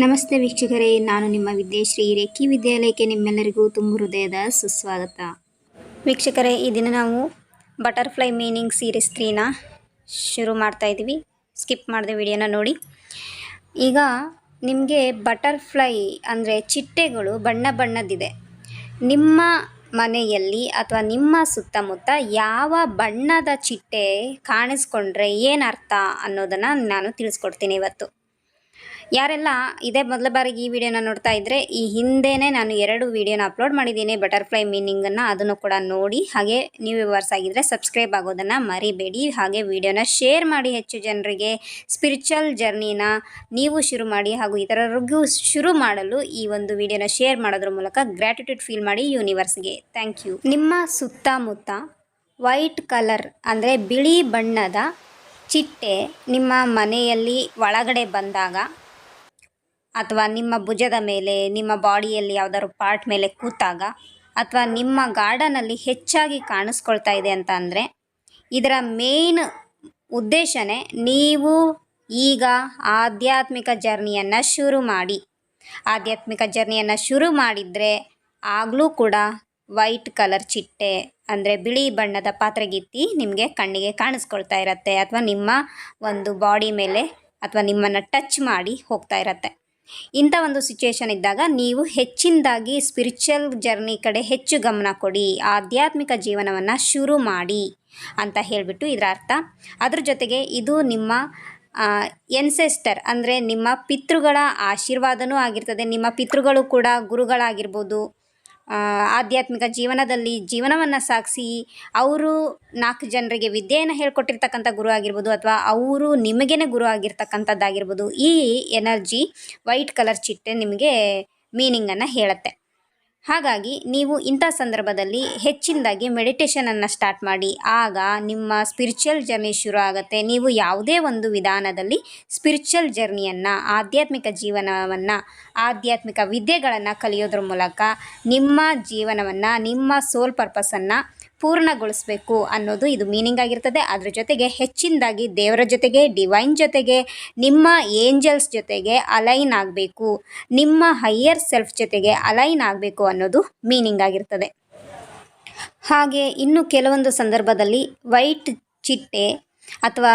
ನಮಸ್ತೆ ವೀಕ್ಷಕರೇ, ನಾನು ನಿಮ್ಮ ವಿದ್ಯಾಶ್ರೀ ರೇಖಿ ವಿದ್ಯಾಲಯಕ್ಕೆ ನಿಮ್ಮೆಲ್ಲರಿಗೂ ತುಂಬ ಹೃದಯದ ಸುಸ್ವಾಗತ. ವೀಕ್ಷಕರೇ, ಈ ದಿನ ನಾವು ಬಟರ್ಫ್ಲೈ ಮೀನಿಂಗ್ ಸೀರೀಸ್ ತ್ರೀನ ಶುರು ಮಾಡ್ತಾ ಇದ್ದೀವಿ. ಸ್ಕಿಪ್ ಮಾಡಿದೆ ವಿಡಿಯೋನ ನೋಡಿ. ಈಗ ನಿಮಗೆ ಬಟರ್ಫ್ಲೈ ಅಂದರೆ ಚಿಟ್ಟೆಗಳು ಬಣ್ಣ ಬಣ್ಣದಿದೆ ನಿಮ್ಮ ಮನೆಯಲ್ಲಿ ಅಥವಾ ನಿಮ್ಮ ಸುತ್ತಮುತ್ತ ಯಾವ ಬಣ್ಣದ ಚಿಟ್ಟೆ ಕಾಣಿಸ್ಕೊಂಡ್ರೆ ಏನು ಅರ್ಥ ಅನ್ನೋದನ್ನು ನಾನು ತಿಳಿಸ್ಕೊಡ್ತೀನಿ ಇವತ್ತು. ಯಾರೆಲ್ಲ ಇದೇ ಮೊದಲ ಬಾರಿಗೆ ಈ ವಿಡಿಯೋನ ನೋಡ್ತಾ ಇದ್ದರೆ ಈ ಹಿಂದೆನೇ ನಾನು ಎರಡು ವಿಡಿಯೋನ ಅಪ್ಲೋಡ್ ಮಾಡಿದ್ದೀನಿ ಬಟರ್ಫ್ಲೈ ಮೀನಿಂಗನ್ನು ಅದನ್ನು ಕೂಡ ನೋಡಿ, ಹಾಗೆ ನೀವು ವ್ಯೂವರ್ಸ್ ಆಗಿದ್ದರೆ ಸಬ್ಸ್ಕ್ರೈಬ್ ಆಗೋದನ್ನು ಮರಿಬೇಡಿ. ಹಾಗೆ ವಿಡಿಯೋನ ಶೇರ್ ಮಾಡಿ ಹೆಚ್ಚು ಜನರಿಗೆ. ಸ್ಪಿರಿಚುವಲ್ ಜರ್ನಿನ ನೀವು ಶುರು ಮಾಡಿ, ಹಾಗೂ ಇತರರಿಗೂ ಶುರು ಮಾಡಲು ಈ ಒಂದು ವಿಡಿಯೋನ ಶೇರ್ ಮಾಡೋದ್ರ ಮೂಲಕ ಗ್ರ್ಯಾಟಿಟ್ಯೂಡ್ ಫೀಲ್ ಮಾಡಿ ಯೂನಿವರ್ಸ್ಗೆ ಥ್ಯಾಂಕ್ ಯು ನಿಮ್ಮ ಸುತ್ತಮುತ್ತ ವೈಟ್ ಕಲರ್ ಅಂದರೆ ಬಿಳಿ ಬಣ್ಣದ ಚಿಟ್ಟೆ ನಿಮ್ಮ ಮನೆಯಲ್ಲಿ ಒಳಗಡೆ ಬಂದಾಗ ಅಥವಾ ನಿಮ್ಮ ಭುಜದ ಮೇಲೆ, ನಿಮ್ಮ ಬಾಡಿಯಲ್ಲಿ ಯಾವುದಾದ್ರು ಪಾರ್ಟ್ ಮೇಲೆ ಕೂತಾಗ ಅಥವಾ ನಿಮ್ಮ ಗಾರ್ಡನಲ್ಲಿ ಹೆಚ್ಚಾಗಿ ಕಾಣಿಸ್ಕೊಳ್ತಾ ಇದೆ ಅಂತ ಅಂದರೆ ಇದರ ಮೇನ್ ಉದ್ದೇಶನೇ ನೀವು ಈಗ ಆಧ್ಯಾತ್ಮಿಕ ಜರ್ನಿಯನ್ನು ಶುರು ಮಾಡಿ. ಆಧ್ಯಾತ್ಮಿಕ ಜರ್ನಿಯನ್ನು ಶುರು ಮಾಡಿದರೆ ಆಗಲೂ ಕೂಡ ವೈಟ್ ಕಲರ್ ಚಿಟ್ಟೆ, ಅಂದರೆ ಬಿಳಿ ಬಣ್ಣದ ಪಾತ್ರೆಗಿತ್ತಿ ನಿಮಗೆ ಕಣ್ಣಿಗೆ ಕಾಣಿಸ್ಕೊಳ್ತಾ ಇರತ್ತೆ, ಅಥವಾ ನಿಮ್ಮ ಒಂದು ಬಾಡಿ ಮೇಲೆ ಅಥವಾ ನಿಮ್ಮನ್ನು ಟಚ್ ಮಾಡಿ ಹೋಗ್ತಾ ಇರತ್ತೆ. ಇಂಥ ಒಂದು ಸಿಚುಯೇಷನ್ ಇದ್ದಾಗ ನೀವು ಹೆಚ್ಚಿನದಾಗಿ ಸ್ಪಿರಿಚುವಲ್ ಜರ್ನಿ ಕಡೆ ಹೆಚ್ಚು ಗಮನ ಕೊಡಿ, ಆಧ್ಯಾತ್ಮಿಕ ಜೀವನವನ್ನು ಶುರು ಮಾಡಿ ಅಂತ ಹೇಳಿಬಿಟ್ಟು ಇದರ ಅರ್ಥ. ಅದ್ರ ಜೊತೆಗೆ ಇದು ನಿಮ್ಮ ಎನ್ಸೆಸ್ಟರ್ ಅಂದರೆ ನಿಮ್ಮ ಪಿತೃಗಳ ಆಶೀರ್ವಾದನೂ ಆಗಿರ್ತದೆ, ನಿಮ್ಮ ಪಿತೃಗಳು ಕೂಡ ಗುರುಗಳಾಗಿರ್ಬೋದು ಆಧ್ಯಾತ್ಮಿಕ ಜೀವನದಲ್ಲಿ ಜೀವನವನ್ನು ಸಾಗಿಸಿ ಅವರು ನಾಲ್ಕು ಜನರಿಗೆ ವಿದ್ಯೆಯನ್ನು ಹೇಳ್ಕೊಟ್ಟಿರ್ತಕ್ಕಂಥ ಗುರು ಆಗಿರ್ಬೋದು ಅಥವಾ ಅವರು ನಿಮಗೇನೆ ಗುರು ಆಗಿರ್ತಕ್ಕಂಥದ್ದಾಗಿರ್ಬೋದು ಈ ಎನರ್ಜಿ ವೈಟ್ ಕಲರ್ ಚಿಟ್ಟೆ ನಿಮಗೆ ಮೀನಿಂಗನ್ನು ಹೇಳುತ್ತೆ. ಹಾಗಾಗಿ ನೀವು ಇಂಥ ಸಂದರ್ಭದಲ್ಲಿ ಹೆಚ್ಚಿನದಾಗಿ ಮೆಡಿಟೇಷನನ್ನು ಸ್ಟಾರ್ಟ್ ಮಾಡಿ. ಆಗ ನಿಮ್ಮ ಸ್ಪಿರಿಚುವಲ್ ಜರ್ನಿ ಶುರು ಆಗುತ್ತೆ. ನೀವು ಯಾವುದೇ ಒಂದು ವಿಧಾನದಲ್ಲಿ ಸ್ಪಿರಿಚುವಲ್ ಜರ್ನಿಯನ್ನು ಆಧ್ಯಾತ್ಮಿಕ ಜೀವನವನ್ನು, ಆಧ್ಯಾತ್ಮಿಕ ವಿದ್ಯೆಗಳನ್ನು ಕಲಿಯೋದ್ರ ಮೂಲಕ ನಿಮ್ಮ ಜೀವನವನ್ನು, ನಿಮ್ಮ ಸೋಲ್ ಪರ್ಪಸನ್ನು ಪೂರ್ಣಗೊಳಿಸಬೇಕು ಅನ್ನೋದು ಇದು ಮೀನಿಂಗ್ ಆಗಿರ್ತದೆ. ಅದ್ರ ಜೊತೆಗೆ ಹೆಚ್ಚಿನದಾಗಿ ದೇವರ ಜೊತೆಗೆ ಡಿವೈನ್ ಜೊತೆಗೆ, ನಿಮ್ಮ ಏಂಜಲ್ಸ್ ಜೊತೆಗೆ ಅಲೈನ್ ಆಗಬೇಕು. ನಿಮ್ಮ ಹೈಯರ್ ಸೆಲ್ಫ್ ಜೊತೆಗೆ ಅಲೈನ್ ಆಗಬೇಕು ಅನ್ನೋದು ಮೀನಿಂಗ್ ಆಗಿರ್ತದೆ. ಹಾಗೆ ಇನ್ನು ಕೆಲವೊಂದು ಸಂದರ್ಭದಲ್ಲಿ ವೈಟ್ ಚಿಟ್ಟೆ ಅಥವಾ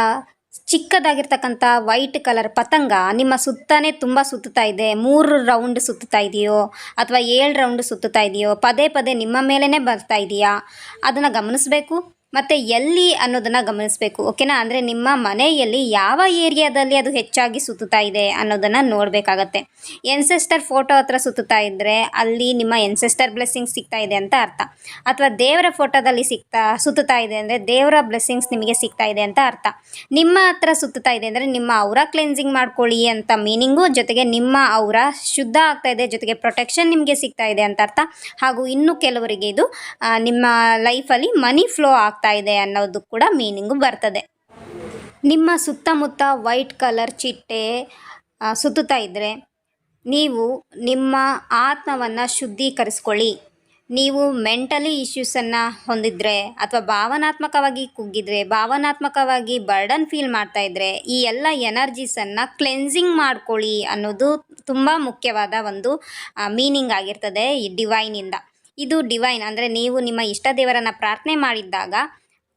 ಚಿಕ್ಕದಾಗಿರ್ತಕ್ಕಂಥ ವೈಟ್ ಕಲರ್ ಪತಂಗ ನಿಮ್ಮ ಸುತ್ತನೇ ತುಂಬ ಸುತ್ತುತ್ತಾ ಇದೆ. ಮೂರು ರೌಂಡ್ ಸುತ್ತಾ ಇದೆಯೋ ಅಥವಾ ಏಳು ರೌಂಡ್ ಸುತ್ತುತ್ತಾ ಇದೆಯೋ, ಪದೇ ಪದೇ ನಿಮ್ಮ ಮೇಲೇ ಬರ್ತಾ ಇದೆಯಾ? ಅದನ್ನು ಗಮನಿಸಬೇಕು. ಮತ್ತು ಎಲ್ಲಿ ಅನ್ನೋದನ್ನು ಗಮನಿಸಬೇಕು, ಓಕೆನಾ? ಅಂದರೆ ನಿಮ್ಮ ಮನೆಯಲ್ಲಿ ಯಾವ ಏರಿಯಾದಲ್ಲಿ ಅದು ಹೆಚ್ಚಾಗಿ ಸುತ್ತುತ್ತಾ ಇದೆ ಅನ್ನೋದನ್ನು ನೋಡಬೇಕಾಗತ್ತೆ. ಎನ್ಸೆಸ್ಟರ್ ಫೋಟೋ ಹತ್ರ ಸುತ್ತುತ್ತಾ ಇದ್ದರೆ ಅಲ್ಲಿ ನಿಮ್ಮ ಎನ್ಸೆಸ್ಟರ್ ಬ್ಲೆಸ್ಸಿಂಗ್ಸ್ ಸಿಗ್ತಾ ಇದೆ ಅಂತ ಅರ್ಥ. ಅಥವಾ ದೇವರ ಫೋಟೋದಲ್ಲಿ ಸಿಗ್ತಾ, ಸುತ್ತುತ್ತಾ ಇದೆ ಅಂದರೆ ದೇವರ ಬ್ಲೆಸ್ಸಿಂಗ್ಸ್ ನಿಮಗೆ ಸಿಗ್ತಾ ಇದೆ ಅಂತ ಅರ್ಥ. ನಿಮ್ಮ ಹತ್ರ ಸುತ್ತುತ್ತಾ ಇದೆ ಅಂದರೆ ನಿಮ್ಮ ಅವರ ಕ್ಲೆನ್ಸಿಂಗ್ ಮಾಡ್ಕೊಳ್ಳಿ ಅಂತ ಮೀನಿಂಗು, ಜೊತೆಗೆ ನಿಮ್ಮ ಅವರ ಶುದ್ಧ ಆಗ್ತಾ ಇದೆ, ಜೊತೆಗೆ ಪ್ರೊಟೆಕ್ಷನ್ ನಿಮಗೆ ಸಿಗ್ತಾ ಇದೆ ಅಂತ ಅರ್ಥ. ಹಾಗೂ ಇನ್ನು ಕೆಲವರಿಗೆ ಇದು ನಿಮ್ಮ ಲೈಫಲ್ಲಿ ಮನಿ ಫ್ಲೋ ಆಗ್ತಾ ಇದೆ ಅನ್ನೋದು ಕೂಡ ಮೀನಿಂಗು ಬರ್ತದೆ. ನಿಮ್ಮ ಸುತ್ತಮುತ್ತ ವೈಟ್ ಕಲರ್ ಚಿಟ್ಟೆ ಸುತ್ತುತ್ತಾ ಇದ್ದರೆ ನೀವು ನಿಮ್ಮ ಆತ್ಮವನ್ನು ಶುದ್ಧೀಕರಿಸ್ಕೊಳ್ಳಿ. ನೀವು ಮೆಂಟಲಿ ಇಶ್ಯೂಸನ್ನು ಹೊಂದಿದ್ರೆ ಅಥವಾ ಭಾವನಾತ್ಮಕವಾಗಿ ಕುಗ್ಗಿದ್ರೆ, ಭಾವನಾತ್ಮಕವಾಗಿ ಬರ್ಡನ್ ಫೀಲ್ ಮಾಡ್ತಾ ಇದ್ದರೆ ಈ ಎಲ್ಲ ಎನರ್ಜೀಸನ್ನು ಕ್ಲೆನ್ಸಿಂಗ್ ಮಾಡ್ಕೊಳ್ಳಿ ಅನ್ನೋದು ತುಂಬ ಮುಖ್ಯವಾದ ಒಂದು ಮೀನಿಂಗ್ ಆಗಿರ್ತದೆ ಈ ಡಿವೈನಿಂದ. ಇದು ಡಿವೈನ್ ಅಂದರೆ ನೀವು ನಿಮ್ಮ ಇಷ್ಟ ದೇವರನ್ನು ಪ್ರಾರ್ಥನೆ ಮಾಡಿದ್ದಾಗ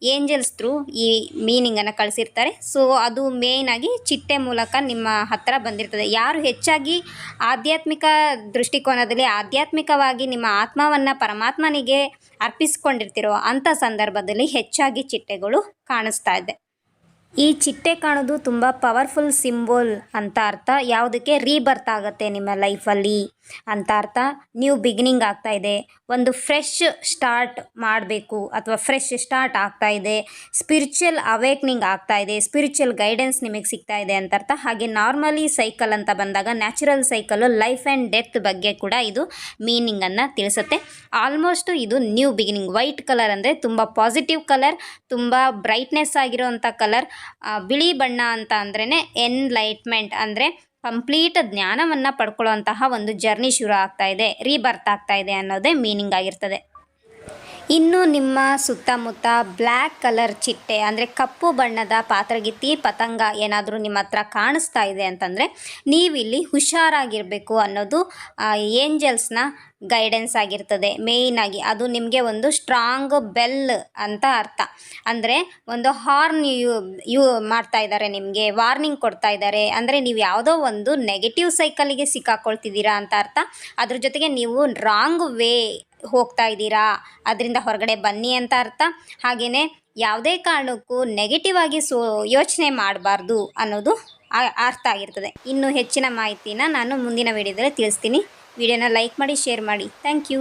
ಏಂಜಲ್ಸ್ ಥ್ರೂ ಈ ಮೀನಿಂಗನ್ನು ಕಳಿಸಿರ್ತಾರೆ. ಸೊ ಅದು ಮೇಯ್ನಾಗಿ ಚಿಟ್ಟೆ ಮೂಲಕ ನಿಮ್ಮ ಹತ್ತಿರ ಬಂದಿರ್ತದೆ. ಯಾರು ಹೆಚ್ಚಾಗಿ ಆಧ್ಯಾತ್ಮಿಕ ದೃಷ್ಟಿಕೋನದಲ್ಲಿ ಆಧ್ಯಾತ್ಮಿಕವಾಗಿ ನಿಮ್ಮ ಆತ್ಮವನ್ನು ಪರಮಾತ್ಮನಿಗೆ ಅರ್ಪಿಸ್ಕೊಂಡಿರ್ತಿರೋ ಅಂಥ ಸಂದರ್ಭದಲ್ಲಿ ಹೆಚ್ಚಾಗಿ ಚಿಟ್ಟೆಗಳು ಕಾಣಿಸ್ತಾ ಇದೆ. ಈ ಚಿಟ್ಟೆ ಕಾಣೋದು ತುಂಬ ಪವರ್ಫುಲ್ ಸಿಂಬೋಲ್ ಅಂತ ಅರ್ಥ. ಯಾವುದಕ್ಕೆ? ರೀಬರ್ತ್ ಆಗುತ್ತೆ ನಿಮ್ಮ ಲೈಫಲ್ಲಿ ಅಂತ ಅರ್ಥ. ನ್ಯೂ ಬಿಗಿನಿಂಗ್ ಆಗ್ತಾ ಇದೆ. ಒಂದು ಫ್ರೆಶ್ ಸ್ಟಾರ್ಟ್ ಮಾಡಬೇಕು ಅಥವಾ ಫ್ರೆಶ್ ಸ್ಟಾರ್ಟ್ ಆಗ್ತಾ ಇದೆ. ಸ್ಪಿರಿಚುವಲ್ ಅವೇಕ್ನಿಂಗ್ ಆಗ್ತಾ ಇದೆ. ಸ್ಪಿರಿಚುವಲ್ ಗೈಡೆನ್ಸ್ ನಿಮಗೆ ಸಿಗ್ತಾ ಇದೆ ಅಂತ ಅರ್ಥ. ಹಾಗೆ ನಾರ್ಮಲಿ ಸೈಕಲ್ ಅಂತ ಬಂದಾಗ natural cycle life and death ಬಗ್ಗೆ ಕೂಡ ಇದು ಮೀನಿಂಗನ್ನು ತಿಳಿಸುತ್ತೆ. ಆಲ್ಮೋಸ್ಟು ಇದು ನ್ಯೂ ಬಿಗಿನಿಂಗ್ ವೈಟ್ ಕಲರ್ ಅಂದರೆ ತುಂಬ ಪಾಸಿಟಿವ್ ಕಲರ್ ತುಂಬ ಬ್ರೈಟ್ನೆಸ್ ಆಗಿರೋವಂಥ ಕಲರ್ ಬಿಳಿ ಬಣ್ಣ ಅಂತ ಅಂದ್ರೇ ಎನ್ಲೈಟ್ಮೆಂಟ್ ಅಂದರೆ ಕಂಪ್ಲೀಟ್ ಜ್ಞಾನವನ್ನು ಪಡ್ಕೊಳ್ಳುವಂತಹ ಒಂದು ಜರ್ನಿ ಶುರು ಆಗ್ತಾ ಇದೆ ರೀಬರ್ತ್ ಆಗ್ತಾ ಇದೆ ಅನ್ನೋದೇ ಮೀನಿಂಗ್ ಆಗಿರ್ತದೆ. ಇನ್ನು ನಿಮ್ಮ ಸುತ್ತಮುತ್ತ ಬ್ಲ್ಯಾಕ್ ಕಲರ್ ಚಿಟ್ಟೆ, ಅಂದರೆ ಕಪ್ಪು ಬಣ್ಣದ ಪಾತ್ರಗಿತ್ತಿ, ಪತಂಗ ಏನಾದರೂ ನಿಮ್ಮ ಹತ್ರ ಕಾಣಿಸ್ತಾ ಇದೆ ಅಂತಂದರೆ ನೀವಿಲ್ಲಿ ಹುಷಾರಾಗಿರಬೇಕು ಅನ್ನೋದು ಏಂಜಲ್ಸ್ನ ಗೈಡೆನ್ಸ್ ಆಗಿರ್ತದೆ. ಮೇಯ್ನಾಗಿ ಅದು ನಿಮಗೆ ಒಂದು ಸ್ಟ್ರಾಂಗ್ ಬೆಲ್ ಅಂತ ಅರ್ಥ. ಅಂದರೆ ಒಂದು ಹಾರ್ನ್ ಯು ಯು ಮಾಡ್ತಾ ಇದ್ದಾರೆ ನಿಮಗೆ ವಾರ್ನಿಂಗ್ ಕೊಡ್ತಾ ಇದ್ದಾರೆ ಅಂದರೆ ನೀವು ಯಾವುದೋ ಒಂದು ನೆಗೆಟಿವ್ ಸೈಕಲಿಗೆ ಸಿಕ್ಕಾಕೊಳ್ತಿದ್ದೀರಾ ಅಂತ ಅರ್ಥ. ಅದ್ರ ಜೊತೆಗೆ ನೀವು ರಾಂಗ್ ವೇ ಹೋಗ್ತಾ ಇದ್ದೀರಾ? ಅದರಿಂದ ಹೊರಗಡೆ ಬನ್ನಿ ಅಂತ ಅರ್ಥ. ಹಾಗೆಯೇ ಯಾವುದೇ ಕಾರಣಕ್ಕೂ ನೆಗೆಟಿವ್ ಆಗಿ ಸೋ, ಯೋಚನೆ ಮಾಡಬಾರ್ದು ಅನ್ನೋದು ಅರ್ಥ ಆಗಿರ್ತದೆ. ಇನ್ನು ಹೆಚ್ಚಿನ ಮಾಹಿತಿನ ನಾನು ಮುಂದಿನ ವಿಡಿಯೋದಲ್ಲಿ ತಿಳಿಸ್ತೀನಿ. ವಿಡಿಯೋನ ಲೈಕ್ ಮಾಡಿ ಶೇರ್ ಮಾಡಿ. Thank you